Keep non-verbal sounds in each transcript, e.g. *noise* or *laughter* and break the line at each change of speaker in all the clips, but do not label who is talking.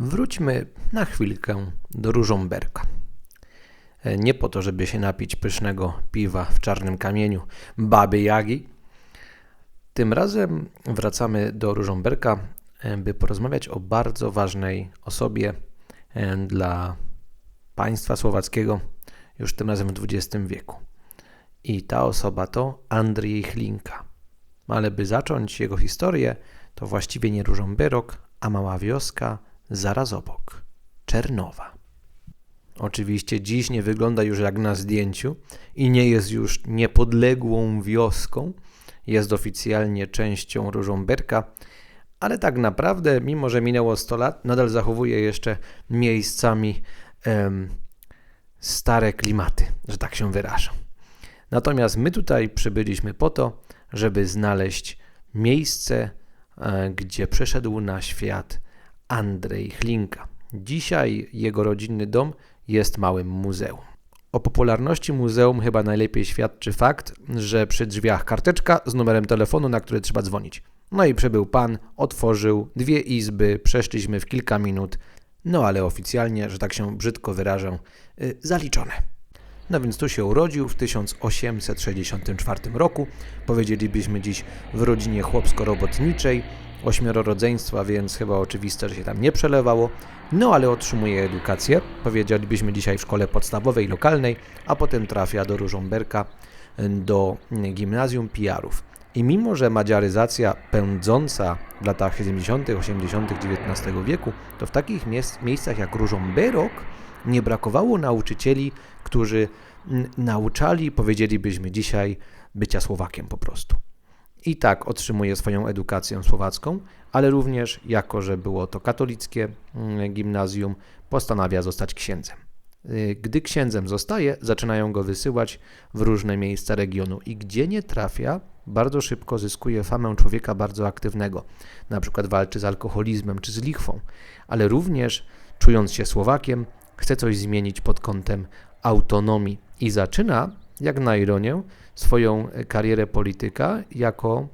Wróćmy na chwilkę do Różomberka. E, nie po to, żeby się napić pysznego piwa w czarnym kamieniu baby Jagi. Tym razem wracamy do Różomberka, e, by porozmawiać o bardzo ważnej osobie e, dla państwa słowackiego już tym razem w XX wieku. I ta osoba to Andrzej Chlinka. Ale by zacząć jego historię, to właściwie nie Różomberok, a mała wioska zaraz obok Czernowa. Oczywiście dziś nie wygląda już jak na zdjęciu i nie jest już niepodległą wioską, jest oficjalnie częścią Różomberka, ale tak naprawdę, mimo że minęło 100 lat, nadal zachowuje jeszcze miejscami em, stare klimaty, że tak się wyrażę. Natomiast my tutaj przybyliśmy po to, żeby znaleźć miejsce, e, gdzie przyszedł na świat Andrzej Chlinka. Dzisiaj jego rodzinny dom jest małym muzeum. O popularności muzeum chyba najlepiej świadczy fakt, że przy drzwiach karteczka z numerem telefonu, na który trzeba dzwonić. No i przybył pan, otworzył dwie izby, przeszliśmy w kilka minut, no ale oficjalnie, że tak się brzydko wyrażę, yy, zaliczone. No więc tu się urodził w 1864 roku. Powiedzielibyśmy dziś w rodzinie chłopsko-robotniczej, ośmioro rodzeństwa, więc chyba oczywiste, że się tam nie przelewało. No ale otrzymuje edukację, powiedzielibyśmy dzisiaj w szkole podstawowej, lokalnej, a potem trafia do Różomberka, do gimnazjum Pijarów. I mimo, że madziaryzacja pędząca w latach 70., 80. XIX wieku, to w takich miejscach jak Różomberok nie brakowało nauczycieli, którzy nauczali, powiedzielibyśmy dzisiaj, bycia Słowakiem po prostu. I tak otrzymuje swoją edukację słowacką, ale również, jako że było to katolickie gimnazjum, postanawia zostać księdzem. Y, gdy księdzem zostaje, zaczynają go wysyłać w różne miejsca regionu i gdzie nie trafia, bardzo szybko zyskuje famę człowieka bardzo aktywnego. Na przykład walczy z alkoholizmem czy z lichwą, ale również, czując się Słowakiem, chce coś zmienić pod kątem autonomii i zaczyna, jak na ironię, swoją karierę polityka jako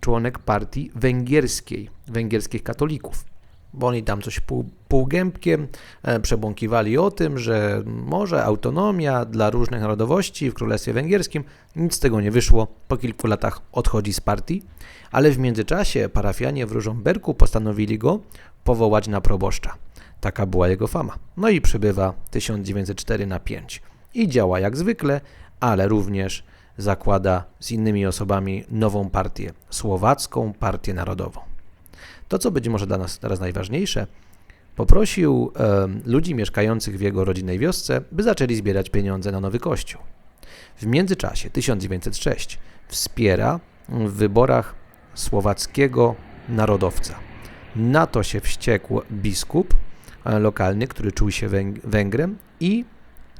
członek partii węgierskiej, węgierskich katolików. Bo oni tam coś pół, półgębkiem e, przebąkiwali o tym, że może autonomia dla różnych narodowości w Królestwie Węgierskim. Nic z tego nie wyszło. Po kilku latach odchodzi z partii, ale w międzyczasie parafianie w Różomberku postanowili go powołać na proboszcza. Taka była jego fama. No i przybywa 1904 na 5 i działa jak zwykle, ale również zakłada z innymi osobami nową partię, Słowacką Partię Narodową. To, co być może dla nas teraz najważniejsze, poprosił e, ludzi mieszkających w jego rodzinnej wiosce, by zaczęli zbierać pieniądze na nowy kościół. W międzyczasie 1906 wspiera w wyborach słowackiego narodowca. Na to się wściekł biskup e, lokalny, który czuł się Węgrem i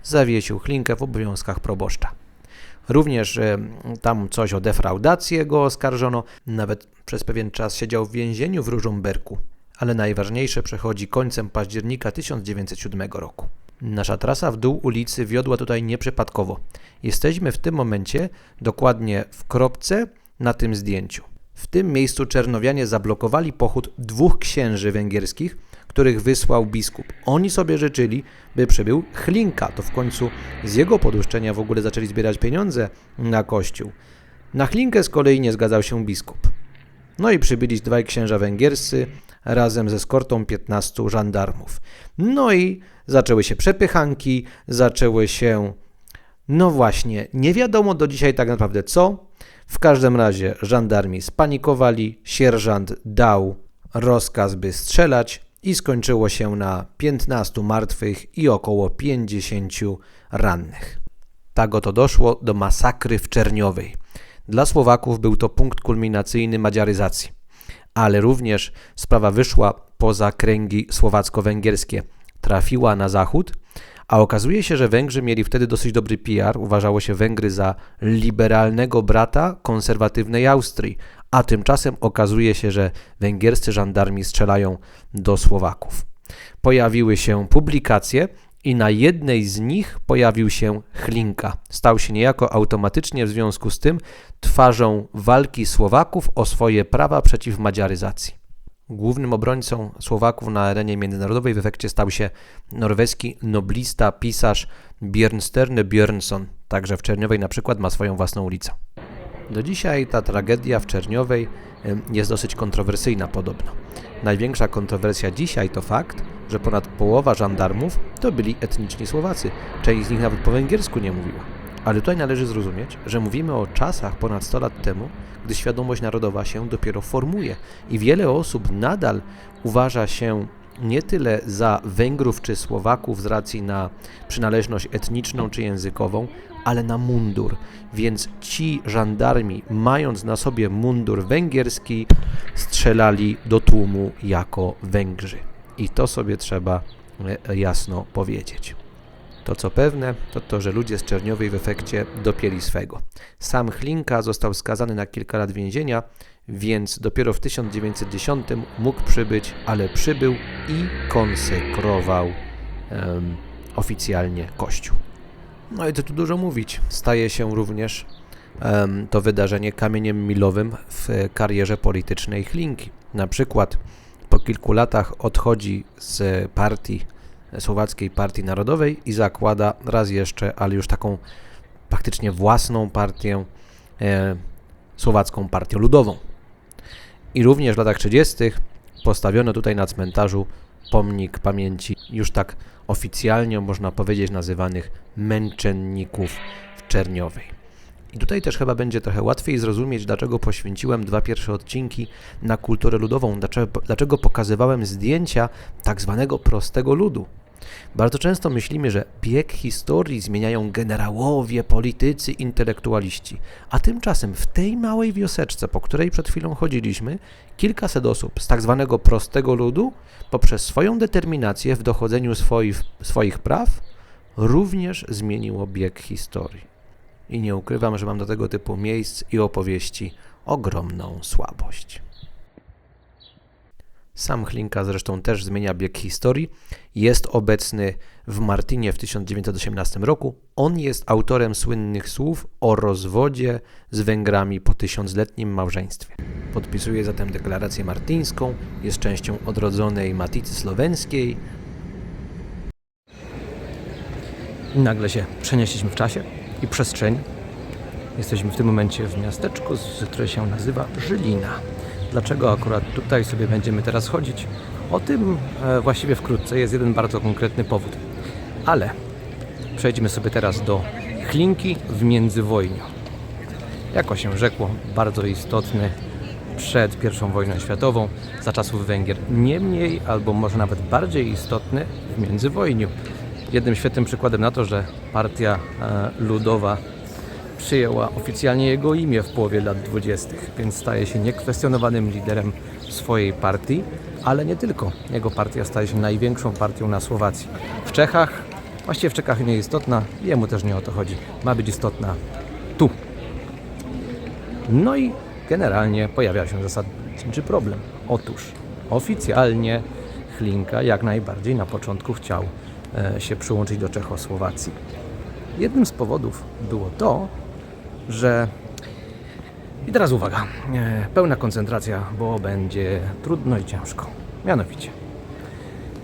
zawiesił Chlinkę w obowiązkach proboszcza. Również e, tam coś o defraudację go oskarżono, nawet przez pewien czas siedział w więzieniu w Różomberku, ale najważniejsze przechodzi końcem października 1907 roku. Nasza trasa w dół ulicy wiodła tutaj nieprzypadkowo. Jesteśmy w tym momencie dokładnie w kropce na tym zdjęciu. W tym miejscu Czernowianie zablokowali pochód dwóch księży węgierskich, których wysłał biskup. Oni sobie życzyli, by przybył Chlinka. To w końcu z jego poduszczenia w ogóle zaczęli zbierać pieniądze na kościół. Na Chlinkę z kolei nie zgadzał się biskup. No i przybyli dwaj księża węgierscy razem ze skortą 15 żandarmów. No i zaczęły się przepychanki, zaczęły się, no właśnie, nie wiadomo do dzisiaj tak naprawdę co. W każdym razie żandarmi spanikowali, sierżant dał rozkaz, by strzelać, i skończyło się na 15 martwych i około 50 rannych. Tak oto doszło do masakry w Czerniowej. Dla Słowaków był to punkt kulminacyjny madziaryzacji, ale również sprawa wyszła poza kręgi słowacko-węgierskie, trafiła na zachód, a okazuje się, że Węgrzy mieli wtedy dosyć dobry PR. Uważało się Węgry za liberalnego brata konserwatywnej Austrii, a tymczasem okazuje się, że węgierscy żandarmi strzelają do Słowaków. Pojawiły się publikacje i na jednej z nich pojawił się Chlinka. Stał się niejako automatycznie w związku z tym twarzą walki Słowaków o swoje prawa przeciw madziaryzacji. Głównym obrońcą Słowaków na arenie międzynarodowej w efekcie stał się norweski noblista, pisarz Björnsterne Björnsson. Także w Czerniowej na przykład ma swoją własną ulicę. Do dzisiaj ta tragedia w Czerniowej jest dosyć kontrowersyjna podobno. Największa kontrowersja dzisiaj to fakt, że ponad połowa żandarmów to byli etniczni Słowacy. Część z nich nawet po węgiersku nie mówiła. Ale tutaj należy zrozumieć, że mówimy o czasach ponad 100 lat temu, gdy świadomość narodowa się dopiero formuje i wiele osób nadal uważa się nie tyle za Węgrów czy Słowaków z racji na przynależność etniczną czy językową, ale na mundur. Więc ci żandarmi, mając na sobie mundur węgierski, strzelali do tłumu jako Węgrzy. I to sobie trzeba e, jasno powiedzieć. To co pewne, to to, że ludzie z Czerniowej w efekcie dopięli swego. Sam Chlinka został skazany na kilka lat więzienia, więc dopiero w 1910 mógł przybyć, ale przybył i konsekrował em, oficjalnie Kościół. No i co tu dużo mówić, staje się również em, to wydarzenie kamieniem milowym w karierze politycznej Chlinki. Na przykład po kilku latach odchodzi z partii Słowackiej Partii Narodowej i zakłada raz jeszcze, ale już taką praktycznie własną partię, e, Słowacką Partię Ludową. I również w latach 30. postawiono tutaj na cmentarzu pomnik pamięci już tak oficjalnie, można powiedzieć, nazywanych męczenników w Czerniowej. I tutaj też chyba będzie trochę łatwiej zrozumieć, dlaczego poświęciłem dwa pierwsze odcinki na kulturę ludową, dlaczego, dlaczego pokazywałem zdjęcia tak zwanego prostego ludu. Bardzo często myślimy, że bieg historii zmieniają generałowie, politycy, intelektualiści, a tymczasem w tej małej wioseczce, po której przed chwilą chodziliśmy, kilkaset osób z tak zwanego prostego ludu, poprzez swoją determinację w dochodzeniu swoich, swoich praw, również zmieniło bieg historii. I nie ukrywam, że mam do tego typu miejsc i opowieści ogromną słabość. Sam Chlinka zresztą też zmienia bieg historii. Jest obecny w Martinie w 1918 roku. On jest autorem słynnych słów o rozwodzie z Węgrami po tysiącletnim małżeństwie. Podpisuje zatem deklarację martińską, jest częścią odrodzonej Maticy Słoweńskiej. I nagle się przenieśliśmy w czasie i przestrzeni. Jesteśmy w tym momencie w miasteczku, które się nazywa Żylina. Dlaczego akurat tutaj sobie będziemy teraz chodzić? O tym e, właściwie wkrótce jest jeden bardzo konkretny powód. Ale przejdźmy sobie teraz do Chlinki w międzywojniu. Jako się rzekło, bardzo istotny przed I wojną światową, za czasów Węgier. Niemniej, albo może nawet bardziej istotny w międzywojniu. Jednym świetnym przykładem na to, że partia e, ludowa przyjęła oficjalnie jego imię w połowie lat 20., więc staje się niekwestionowanym liderem swojej partii, ale nie tylko. Jego partia staje się największą partią na Słowacji. W Czechach, właściwie w Czechach nie istotna, jemu też nie o to chodzi. Ma być istotna tu. No i generalnie pojawia się zasadniczy problem. Otóż oficjalnie Chlinka jak najbardziej na początku chciał e, się przyłączyć do Czechosłowacji. Jednym z powodów było to, że. I teraz uwaga, e, pełna koncentracja, bo będzie trudno i ciężko. Mianowicie,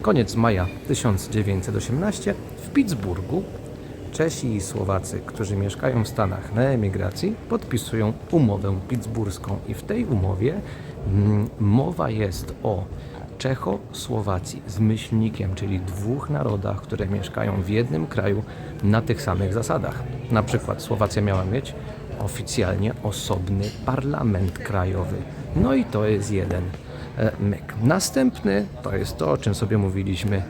koniec maja 1918 w Pittsburghu Czesi i Słowacy, którzy mieszkają w Stanach na emigracji, podpisują umowę pittsburską i w tej umowie mm, mowa jest o Czechosłowacji z myślnikiem, czyli dwóch narodach, które mieszkają w jednym kraju na tych samych zasadach. Na przykład Słowacja miała mieć oficjalnie osobny parlament krajowy. No i to jest jeden e, myk. Następny to jest to, o czym sobie mówiliśmy e,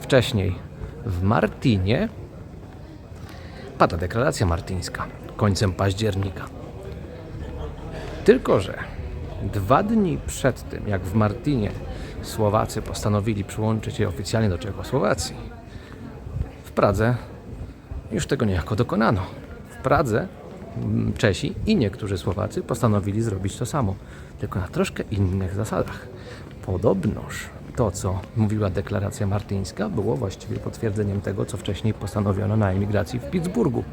wcześniej w Martinie. Pada deklaracja martyńska końcem października. Tylko, że dwa dni przed tym, jak w Martinie Słowacy postanowili przyłączyć się oficjalnie do Czechosłowacji, w Pradze już tego niejako dokonano. Pradze mm, Czesi i niektórzy Słowacy postanowili zrobić to samo, tylko na troszkę innych zasadach. Podobnoż
to, co mówiła deklaracja martyńska, było właściwie potwierdzeniem tego, co wcześniej postanowiono na emigracji w Pittsburghu.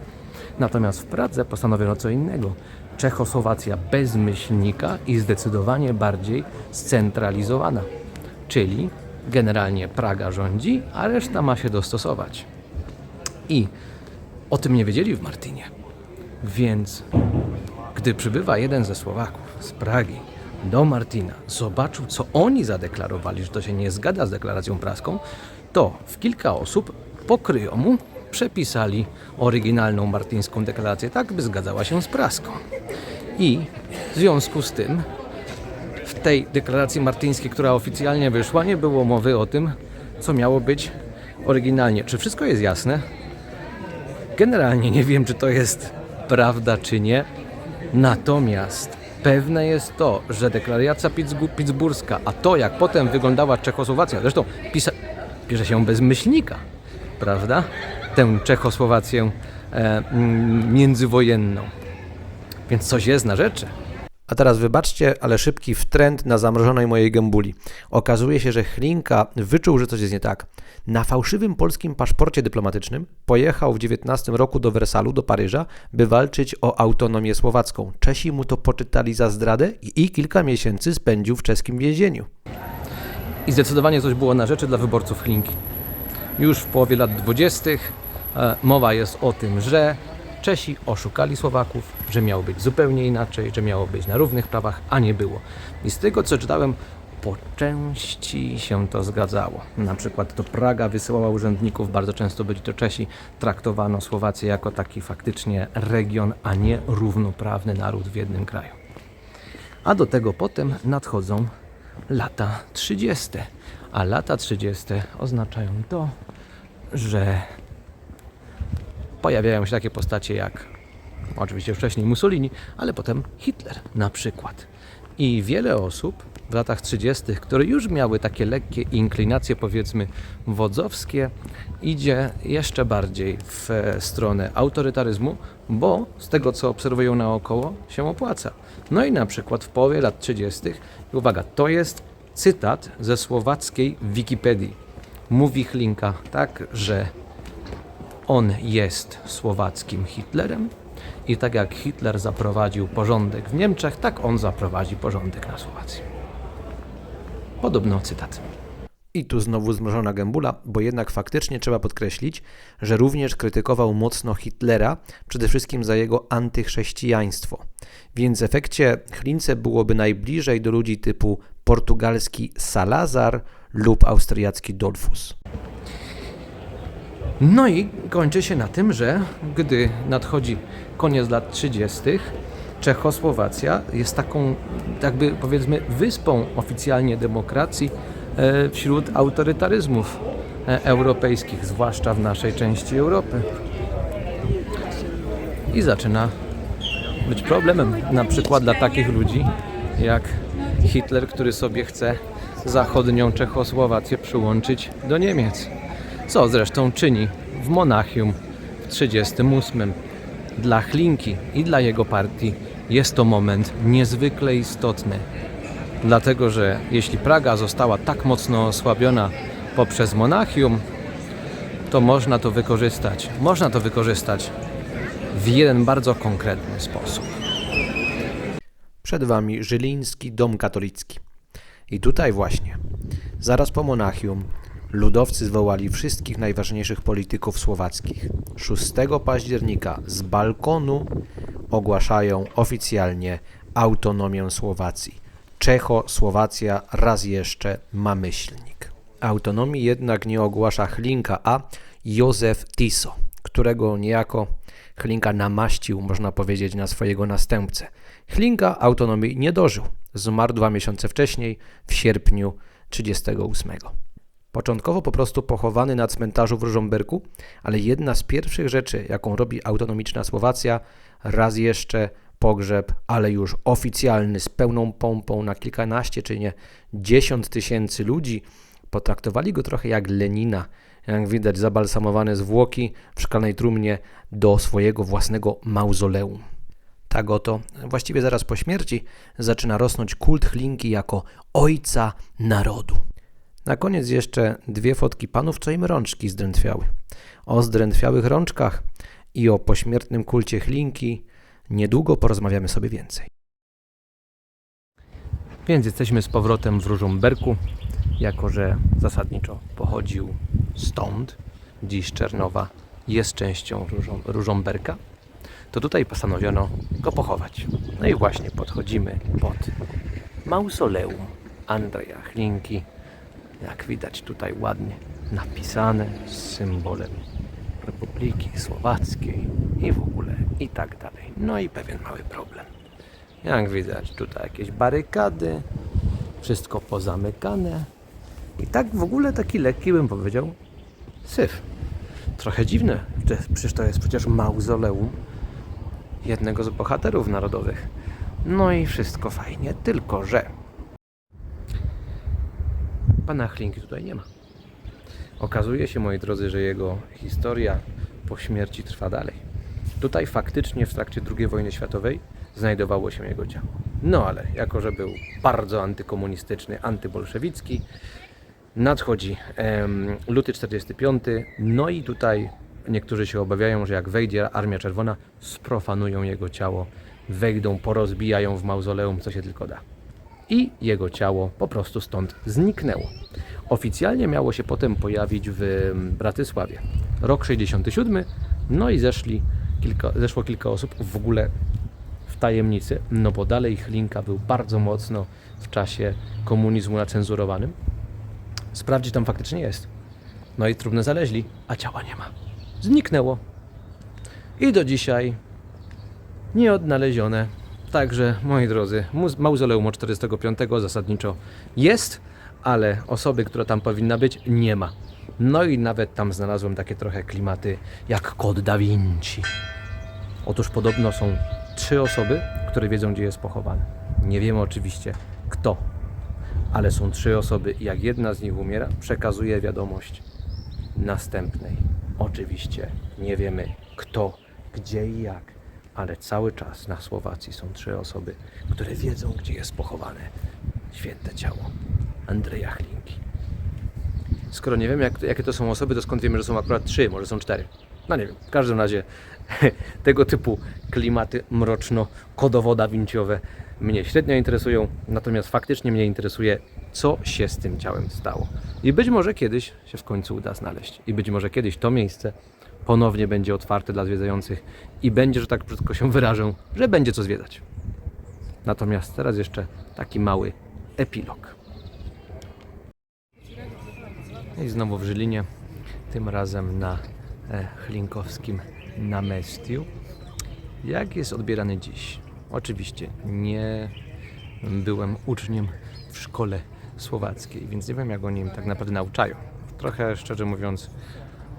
Natomiast w Pradze postanowiono co innego. Czechosłowacja bez myślnika i zdecydowanie bardziej scentralizowana. Czyli generalnie Praga rządzi, a reszta ma się dostosować. I o tym nie wiedzieli w Martynie. Więc gdy przybywa jeden ze Słowaków z Pragi do Martina, zobaczył, co oni zadeklarowali, że to się nie zgadza z deklaracją praską, to w kilka osób pokryją mu przepisali oryginalną martyńską deklarację tak, by zgadzała się z praską. I w związku z tym w tej deklaracji martyńskiej, która oficjalnie wyszła, nie było mowy o tym, co miało być oryginalnie. Czy wszystko jest jasne? Generalnie nie wiem, czy to jest prawda, czy nie. Natomiast pewne jest to, że deklaracja pittsburska, a to jak potem wyglądała Czechosłowacja, zresztą pisa- pisze się bez myślnika, prawda? Tę Czechosłowację e, międzywojenną. Więc coś jest na rzeczy.
A teraz wybaczcie, ale szybki wtręt na zamrożonej mojej gębuli. Okazuje się, że Chlinka wyczuł, że coś jest nie tak. Na fałszywym polskim paszporcie dyplomatycznym pojechał w 19 roku do Wersalu, do Paryża, by walczyć o autonomię słowacką. Czesi mu to poczytali za zdradę i, i kilka miesięcy spędził w czeskim więzieniu.
I zdecydowanie coś było na rzeczy dla wyborców Chlinki. Już w połowie lat 20. e, mowa jest o tym, że Czesi oszukali Słowaków, że miało być zupełnie inaczej, że miało być na równych prawach, a nie było. I z tego co czytałem, po części się to zgadzało. Na przykład to Praga wysyłała urzędników, bardzo często byli to Czesi, traktowano Słowację jako taki faktycznie region, a nie równoprawny naród w jednym kraju. A do tego potem nadchodzą lata 30. A lata 30 oznaczają to, że pojawiają się takie postacie jak oczywiście wcześniej Mussolini, ale potem Hitler na przykład. I wiele osób w latach 30., które już miały takie lekkie inklinacje, powiedzmy, wodzowskie, idzie jeszcze bardziej w e, stronę autorytaryzmu, bo z tego, co obserwują naokoło, się opłaca. No i na przykład w połowie lat 30., i uwaga, to jest cytat ze słowackiej Wikipedii. Mówi Chlinka tak, że on jest słowackim Hitlerem i tak jak Hitler zaprowadził porządek w Niemczech, tak on zaprowadzi porządek na Słowacji. Podobno cytat.
I tu znowu zmrożona gębula, bo jednak faktycznie trzeba podkreślić, że również krytykował mocno Hitlera, przede wszystkim za jego antychrześcijaństwo. Więc w efekcie Chlince byłoby najbliżej do ludzi typu portugalski Salazar lub austriacki Dollfuss.
No i kończy się na tym, że gdy nadchodzi koniec lat 30., Czechosłowacja jest taką, jakby powiedzmy, wyspą oficjalnie demokracji e, wśród autorytaryzmów e, europejskich, zwłaszcza w naszej części Europy. I zaczyna być problemem, na przykład dla takich ludzi jak Hitler, który sobie chce zachodnią Czechosłowację przyłączyć do Niemiec co zresztą czyni w Monachium w 1938. Dla Chlinki i dla jego partii jest to moment niezwykle istotny, dlatego że jeśli Praga została tak mocno osłabiona poprzez Monachium, to można to wykorzystać. Można to wykorzystać w jeden bardzo konkretny sposób.
Przed Wami Żyliński Dom Katolicki. I tutaj właśnie, zaraz po Monachium, ludowcy zwołali wszystkich najważniejszych polityków słowackich. 6 października z balkonu ogłaszają oficjalnie autonomię Słowacji. Czechosłowacja raz jeszcze ma myślnik. Autonomii jednak nie ogłasza Chlinka, a Józef Tiso, którego niejako Chlinka namaścił, można powiedzieć, na swojego następcę. Chlinka autonomii nie dożył. Zmarł dwa miesiące wcześniej, w sierpniu 1938. Początkowo po prostu pochowany na cmentarzu w Różomberku, ale jedna z pierwszych rzeczy, jaką robi autonomiczna Słowacja, raz jeszcze pogrzeb, ale już oficjalny, z pełną pompą na kilkanaście czy nie dziesiąt tysięcy ludzi. Potraktowali go trochę jak Lenina, jak widać zabalsamowane zwłoki w szklanej trumnie do swojego własnego mauzoleum. Tak oto, właściwie zaraz po śmierci, zaczyna rosnąć kult Chlinki jako ojca narodu. Na koniec jeszcze dwie fotki panów, co im rączki zdrętwiały. O zdrętwiałych rączkach i o pośmiertnym kulcie chlinki niedługo porozmawiamy sobie więcej.
Więc jesteśmy z powrotem w Różomberku, jako że zasadniczo pochodził stąd, dziś Czernowa jest częścią Różą, Różomberka, to tutaj postanowiono go pochować. No i właśnie podchodzimy pod mausoleum Andrzeja Chlinki. Jak widać tutaj ładnie napisane z symbolem Republiki Słowackiej i w ogóle i tak dalej. No i pewien mały problem. Jak widać tutaj jakieś barykady, wszystko pozamykane. I tak w ogóle taki lekki bym powiedział syf. Trochę dziwne, przecież to jest przecież mauzoleum jednego z bohaterów narodowych. No i wszystko fajnie, tylko że pana Chlinki tutaj nie ma. Okazuje się, moi drodzy, że jego historia po śmierci trwa dalej. Tutaj faktycznie w trakcie II wojny światowej znajdowało się jego ciało. No ale jako, że był bardzo antykomunistyczny, antybolszewicki, nadchodzi em, luty 45, no i tutaj niektórzy się obawiają, że jak wejdzie Armia Czerwona, sprofanują jego ciało, wejdą, porozbijają w mauzoleum, co się tylko da. I jego ciało po prostu stąd zniknęło. Oficjalnie miało się potem pojawić w em, Bratysławie. Rok 67, no i zeszli kilka, zeszło kilka osób w ogóle w tajemnicy, no bo dalej Chlinka był bardzo mocno w czasie komunizmu nacenzurowanym. Sprawdzić tam faktycznie jest. No i trudno znaleźli, a ciała nie ma. Zniknęło. I do dzisiaj nieodnalezione. Także, moi drodzy, mauzoleum od 45 zasadniczo jest, ale osoby, która tam powinna być, nie ma. No i nawet tam znalazłem takie trochę klimaty jak kod Da Vinci. Otóż podobno są trzy osoby, które wiedzą, gdzie jest pochowany. Nie wiemy oczywiście kto, ale są trzy osoby jak jedna z nich umiera, przekazuje wiadomość następnej. Oczywiście nie wiemy kto, gdzie i jak, ale cały czas na Słowacji są trzy osoby, które wiedzą, gdzie jest pochowane święte ciało Andrzeja Chlinki. Skoro nie wiemy, jak, jakie to są osoby, to skąd wiemy, że są akurat trzy, może są cztery? No nie wiem, w każdym razie *laughs* tego typu klimaty mroczno-kodowo winciowe mnie średnio interesują, natomiast faktycznie mnie interesuje, co się z tym ciałem stało. I być może kiedyś się w końcu uda znaleźć. I być może kiedyś to miejsce ponownie będzie otwarte dla zwiedzających i będzie, że tak brzydko się *laughs* wyrażę, że będzie co zwiedzać. Natomiast teraz jeszcze taki mały epilog. I znowu w Żylinie, tym razem na e, Chlinkowskim Namestiu. Jak jest odbierany dziś? Oczywiście nie byłem uczniem w szkole słowackiej, więc nie wiem jak oni im tak naprawdę nauczają. Trochę, szczerze mówiąc,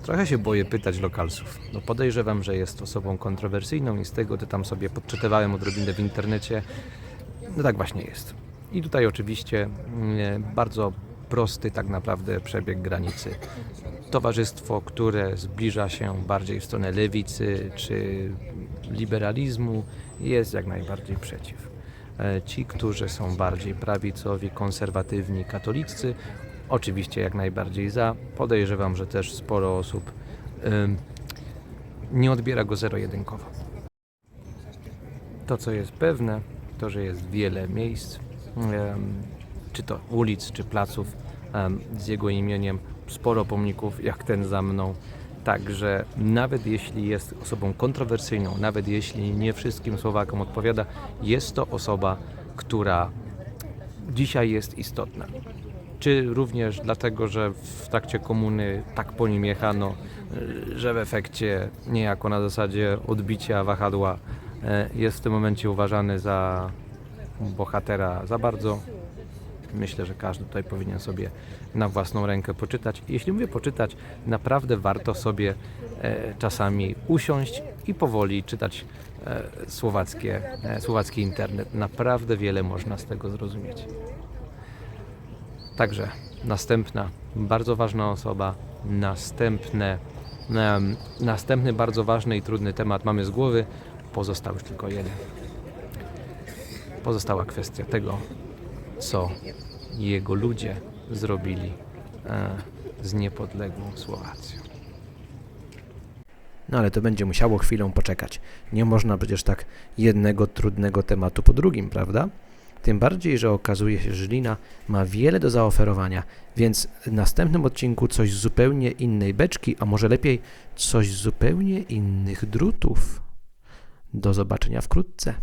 trochę się boję pytać lokalsów. No podejrzewam, że jest osobą kontrowersyjną i z tego, co tam sobie podczytywałem odrobinę w internecie, no tak właśnie jest. I tutaj oczywiście mm, bardzo prosty tak naprawdę przebieg granicy. Towarzystwo, które zbliża się bardziej w stronę lewicy czy liberalizmu, jest jak najbardziej przeciw. E, Ci, którzy są bardziej prawicowi, konserwatywni, katolicy, oczywiście jak najbardziej za. Podejrzewam, że też sporo osób nie odbiera go zero-jedynkowo. To, co jest pewne, to, że jest wiele miejsc, czy to ulic, czy placów z jego imieniem, sporo pomników, jak ten za mną. Także nawet jeśli jest osobą kontrowersyjną, nawet jeśli nie wszystkim Słowakom odpowiada, jest to osoba, która dzisiaj jest istotna. Czy również dlatego, że w trakcie komuny tak po nim jechano, że w efekcie niejako na zasadzie odbicia wahadła e, jest w tym momencie uważany za bohatera za bardzo. Myślę, że każdy tutaj powinien sobie na własną rękę poczytać. Jeśli mówię poczytać, naprawdę warto sobie e, czasami usiąść i powoli czytać e, słowackie, słowacki internet. Naprawdę wiele można z tego zrozumieć. Także następna bardzo ważna osoba, następne, em, następny bardzo ważny i trudny temat mamy z głowy. Pozostał już tylko jeden. Pozostała kwestia tego, co jego ludzie zrobili e, z niepodległą Słowacją.
No ale to będzie musiało chwilę poczekać. Nie można przecież tak jednego trudnego tematu po drugim, prawda? Tym bardziej, że okazuje się, że Żlina ma wiele do zaoferowania, więc w następnym odcinku coś z zupełnie innej beczki, a może lepiej coś z zupełnie innych drutów. Do zobaczenia wkrótce.